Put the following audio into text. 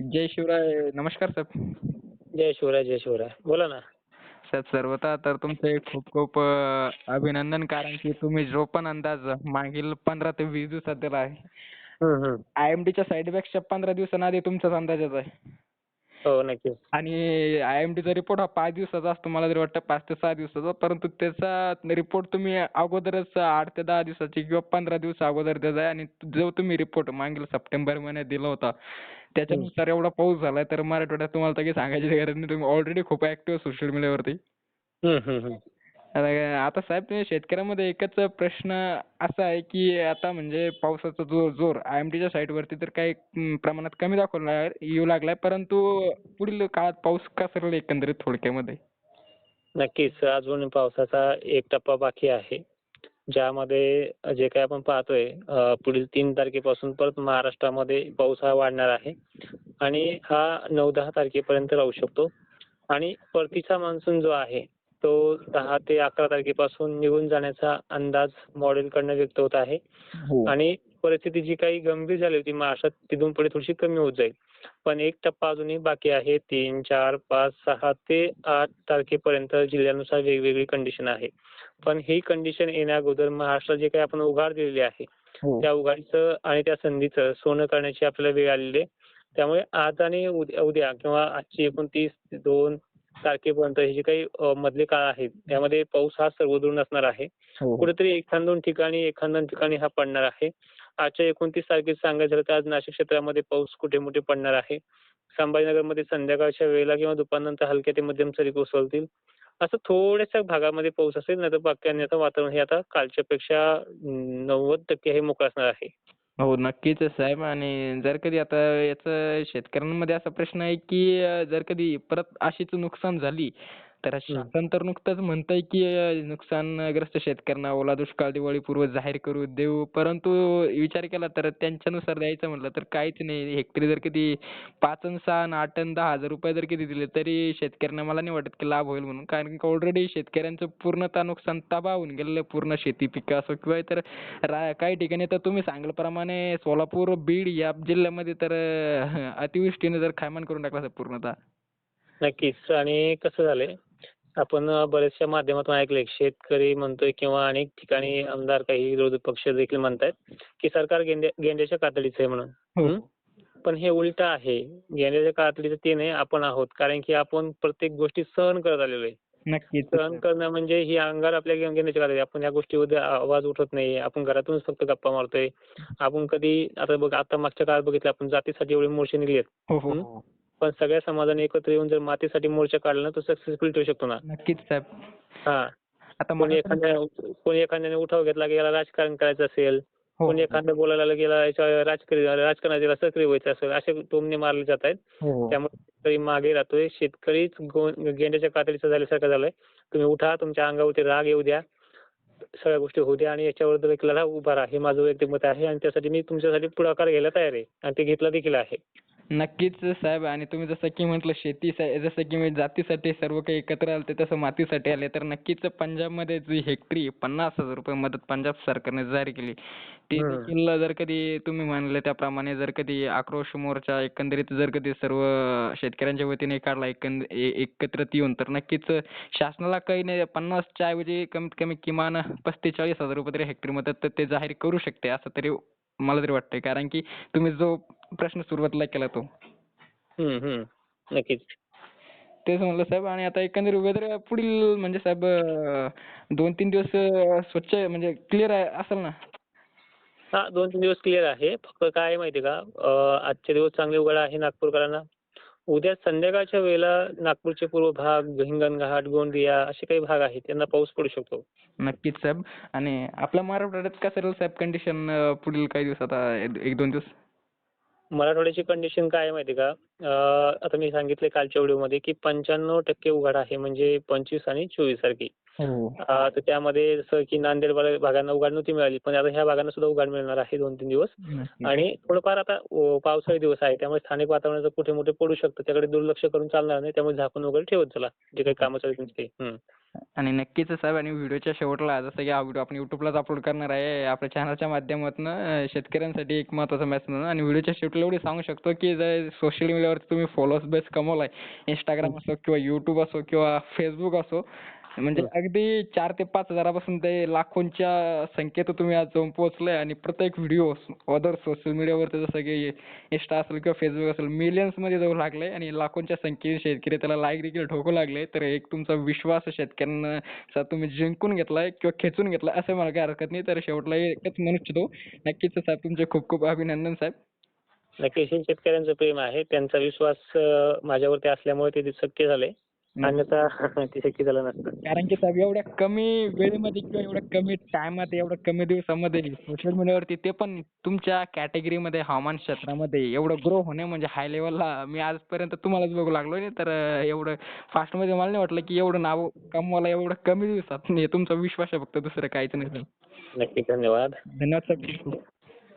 जय शिवराय नमस्कार साहेब जय शिवराय जय शिवराय. बोला ना. साहेब सर्वतः तर तुमचे खूप खूप अं, अभिनंदन कारण की तुम्ही जो पण अंदाज मागील पंधरा ते वीस दिवसात दिला आहे. हम्म, हम्म. आय एम डीच्या साईडपेक्षा पंधरा दिवसांआधी तुमचाच अंदाजाचा आहे. हो नक्कीच. आणि आय एम डीचा रिपोर्ट हा पाच दिवसाचा असतो मला तरी वाटतं पाच ते सहा दिवसाचा. परंतु त्याचा रिपोर्ट तुम्ही अगोदरच आठ ते दहा दिवसाची किंवा पंधरा दिवस अगोदर देताय आणि जो तुम्ही रिपोर्ट मागील सप्टेंबर महिन्यात दिला होता त्याच्यानुसार एवढा पाऊस झालाय तर मराठवाड्यात तुम्हाला तर काही सांगायची गरज नाही. तुम्ही ऑलरेडी खूप ऍक्टिव्ह सोशल मीडियावरती. आता साहेब तुम्ही शेतकऱ्यामध्ये एकच प्रश्न असा आहे की आता म्हणजे पावसाचा जो जोर आय एम टीच्या साईडवरती तर काही प्रमाणात कमी दाखवला येऊ लागलाय परंतु पुढील काळात पाऊस का राहील एकंदरीत थोडक्यामध्ये? नक्कीच. अजून पावसाचा एक टप्पा बाकी आहे ज्यामध्ये जे काही आपण पाहतोय पुढील तीन तारखेपासून परत महाराष्ट्रामध्ये पाऊस हा वाढणार आहे आणि हा नऊ दहा तारखेपर्यंत राहू शकतो. आणि परतीचा मान्सून जो आहे तो दहा ते अकरा तारखेपासून निघून जाण्याचा अंदाज मॉडेलकडनं व्यक्त होत आहे. आणि परिस्थिती जी काही गंभीर झाली होती महाराष्ट्रात तिथून पुढे थोडीशी कमी होत जाईल. पण एक टप्पा अजूनही बाकी आहे. तीन चार पाच सहा ते आठ तारखेपर्यंत जिल्ह्यानुसार वेगवेगळी कंडिशन आहे. पण ही कंडिशन येण्या अगोदर महाराष्ट्रात जे काही आपण उघाड दिलेली आहे हो. त्या उघाडीचं आणि त्या संधीचं सोनं करण्याची आपल्याला वेळ आलेली आहे. त्यामुळे आज आणि उद्या उद्या किंवा आजची एकोणतीस दोन तारखेपर्यंत हे जे काही मधले काळ आहेत यामध्ये पाऊस हा सर्वदूर असणार आहे. हो. कुठेतरी एखाद दोन ठिकाणी एखाद दोन ठिकाणी हा पडणार आहे. आजच्या एकोणतीस तारखेचं सांगायचं झालं तर आज नाशिक क्षेत्रामध्ये पाऊस कुठे मोठे पडणार आहे. संभाजीनगरमध्ये संध्याकाळच्या वेळेला किंवा दुपारनंतर हलक्या ते मध्यम सरी कोसळतील. असं थोड्याशा भागामध्ये पाऊस असेल नाही तर बाकी अन्यथा वातावरण हे आता कालच्या पेक्षा नव्वद टक्के हे मोकळं असणार आहे. हो नक्कीच साहेब. आणि जर कधी आता याचं शेतकऱ्यांमध्ये असा प्रश्न आहे की जर कधी परत अशीच नुकसान झाली तर शासन तर नुकतंच म्हणतंय की नुकसानग्रस्त शेतकऱ्यांना ओला दुष्काळ दिवाळीपूर्व जाहीर करू देऊ. परंतु विचार केला तर त्यांच्यानुसार द्यायचं म्हटलं तर काहीच नाही. हेक्टरी जर कधी पाच अन् सहा अन् आठ अन् दहा हजार रुपये जर किती दिले तरी शेतकऱ्यांना मला नाही वाटत की लाभ होईल म्हणून. कारण की ऑलरेडी शेतकऱ्यांचं पूर्णतः नुकसान तबाह होऊन गेलेलं आहे. पूर्ण शेती पिकं असो किंवा इतर रा काही ठिकाणी तर तुम्ही सांगल्याप्रमाणे सोलापूर बीड या जिल्ह्यामध्ये तर अतिवृष्टीने जर खायमान करून टाकला पूर्णतः. नक्कीच. आणि कसं झालंय? आपण बऱ्याचशा माध्यमातून ऐकलंय. शेतकरी म्हणतोय किंवा अनेक ठिकाणी आमदार काही विरोधी पक्ष देखील म्हणतायत की सरकार गेंड्या गेंड्याच्या कातडीचं आहे म्हणून. हम्म? पण हे उलट आहे. गेंड्याच्या कातडीचं ते नाही आपण आहोत. कारण की आपण प्रत्येक गोष्टी सहन करत आलेलो आहे. नक्कीच. सहन करणं म्हणजे ही अंगार आपल्या घेऊन घेण्याची कातडी आपण या गोष्टीमध्ये आवाज उठवत नाही. आपण घरातूनच फक्त गप्पा मारतोय. आपण कधी आता बघ आता मागच्या काळात बघितलं आपण जातीसाठी एवढे मोर्चे निघले आहेत हो हो? हो. पण सगळ्या समाजाने एकत्र येऊन जर मातीसाठी मोर्चा काढला ना तो सक्सेसफुल ठेवू शकतो ना. नक्कीच साहेब. हा. आता कोणी तर- एखाद्या कोणी एखाद्याने उठाव घेतला की याला राजकारण करायचं असेल हो, कोणी एखादं बोलायला लागलं की याला याच्या राजकीय राजकारणात सक्रिय व्हायचं असेल असे टोमणे मारले जात आहेत. हो, हो. त्यामुळे शेतकरी मागे राहतोय. शेतकरीच गेंड्याच्या कातडीचं झाल्यासारखं झालंय. तुम्ही उठा तुमच्या अंगावरती राग येऊ द्या. सगळ्या गोष्टी होऊ द्या आणि याच्यावर एक लढा उभा राहा. हे माझं वैयक्तिक मत आहे आणि त्यासाठी मी तुमच्यासाठी पुढाकार घ्यायला तयार आहे आणि ते घेतला देखील आहे. नक्कीच साहेब आणि तुम्ही जसं की म्हटलं शेती जसं की मी जातीसाठी सर्व काही एकत्र आले तसं मातीसाठी आले तर नक्कीच पंजाबमध्ये जी हेक्टरी पन्नास हजार रुपये मदत पंजाब सरकारने जाहीर केली ती. देखील जर कधी तुम्ही म्हणले त्याप्रमाणे जर कधी आक्रोश मोर्चा एकंदरीत जर कधी सर्व शेतकऱ्यांच्या वतीने काढला एकंद एकत्रित येऊन तर नक्कीच शासनाला काही नाही पन्नासच्या ऐवजी कमीत कमी किमान पस्तीस चाळीस हजार रुपये तरी हेक्टरी मदत ते जाहीर करू शकते असं तरी मला तरी वाटतंय. कारण की तुम्ही जो प्रश्न सुरुवातीला केला तो. हम्म, हम्म. नक्कीच. तेच म्हणलं साहेब आणि आता एकंदरीत वेदर पुढील म्हणजे साहेब दोन तीन दिवस अं, स्वच्छ म्हणजे क्लिअर असेल ना? हा दोन तीन दिवस क्लिअर आहे. फक्त काय आहे माहिती का? अं, आजचे दिवस चांगले उघड आहे नागपूरकरांना. उद्या संध्याकाळच्या वेळेला नागपूरचे पूर्व भाग हिंगणघाट गोंदिया असे काही भाग आहेत त्यांना पाऊस पडू शकतो. नक्कीच साहेब. आणि आपल्या मराठवाड्यात कसं राहील साहेब कंडिशन पुढील काही दिवस आता एक दोन दिवस? मराठवाड्याची कंडिशन काय आहे माहिती का? आता मी सांगितले कालच्या व्हिडिओमध्ये की पंच्याण्णव टक्के उघाड आहे म्हणजे पंचवीस आणि चोवीस तारखे. तर त्यामध्ये जसं की नांदेड भाग- भागांना उघाड नव्हती मिळाली पण आता ह्या भागांना सुद्धा उघाड मिळणार आहे दोन तीन दिवस. आणि थोडंफार आता पावसाळी दिवस आहे त्यामुळे स्थानिक वातावरणाचं कुठे मोठे पडू शकतं त्याकडे दुर्लक्ष करून चालणार नाही त्यामुळे झाकून वगैरे ठेवत चला जे काही कामं चालू आहेत ते. हं. आणि नक्कीच साहेब आणि व्हिडिओच्या शेवटला जसं की हा व्हिडिओ आपण युट्यूबलाच अपलोड करणार आहे आपल्या चॅनलच्या माध्यमातून शेतकऱ्यांसाठी एक महत्त्वाचा मेसेज म्हणून आणि व्हिडिओच्या शेवटला एवढे सांगू शकतो की जर सोशल मीडियावरती तुम्ही फॉलोअर्स बेस कमवलाय इंस्टाग्राम असो किंवा युट्यूब असो किंवा फेसबुक असो म्हणजे अगदी चार ते पाच हजारापासून ते लाखोंच्या संख्येत तुम्ही आज जाऊन पोहोचलाय आणि प्रत्येक व्हिडिओ अदर सोशल मीडियावरती जसं की इंस्टा असेल किंवा फेसबुक असेल मिलियन्समध्ये जाऊ लागले आणि लाखोंच्या संख्येने शेतकरी त्याला लाईक देखील ठोकू लागले तर एक तुमचा विश्वास शेतकऱ्यांना चा तुम्ही जिंकून घेतलाय किंवा खेचून घेतलाय असं मला काही हरकत नाही. तर शेवटला एकच म्हणू इच्छितो नक्कीच साहेब तुमचे खूप खूप अभिनंदन साहेब. नक्कीच हे शेतकऱ्यांचं प्रेम आहे. त्यांचा विश्वास माझ्यावरती असल्यामुळे ते शक्य झालंय अन्यथा ते शक्य झालं नसतं. कारण की साहेब एवढ्या कमी वेळेमध्ये किंवा एवढ्या कमी टायमात एवढ्या कमी दिवसामध्ये सोशल मीडियावरती ते पण तुमच्या कॅटेगरीमध्ये हवामान क्षेत्रामध्ये एवढं ग्रो होणे म्हणजे हाय लेवलला मी आजपर्यंत तुम्हालाच बघू लागलो नाही तर एवढं फास्टमध्ये मला नाही वाटलं की एवढं नाव कमवायला एवढं कमी दिवसात. हे तुमचा विश्वास आहे फक्त दुसरं काहीच नाही. नक्की धन्यवाद. धन्यवाद साहेब.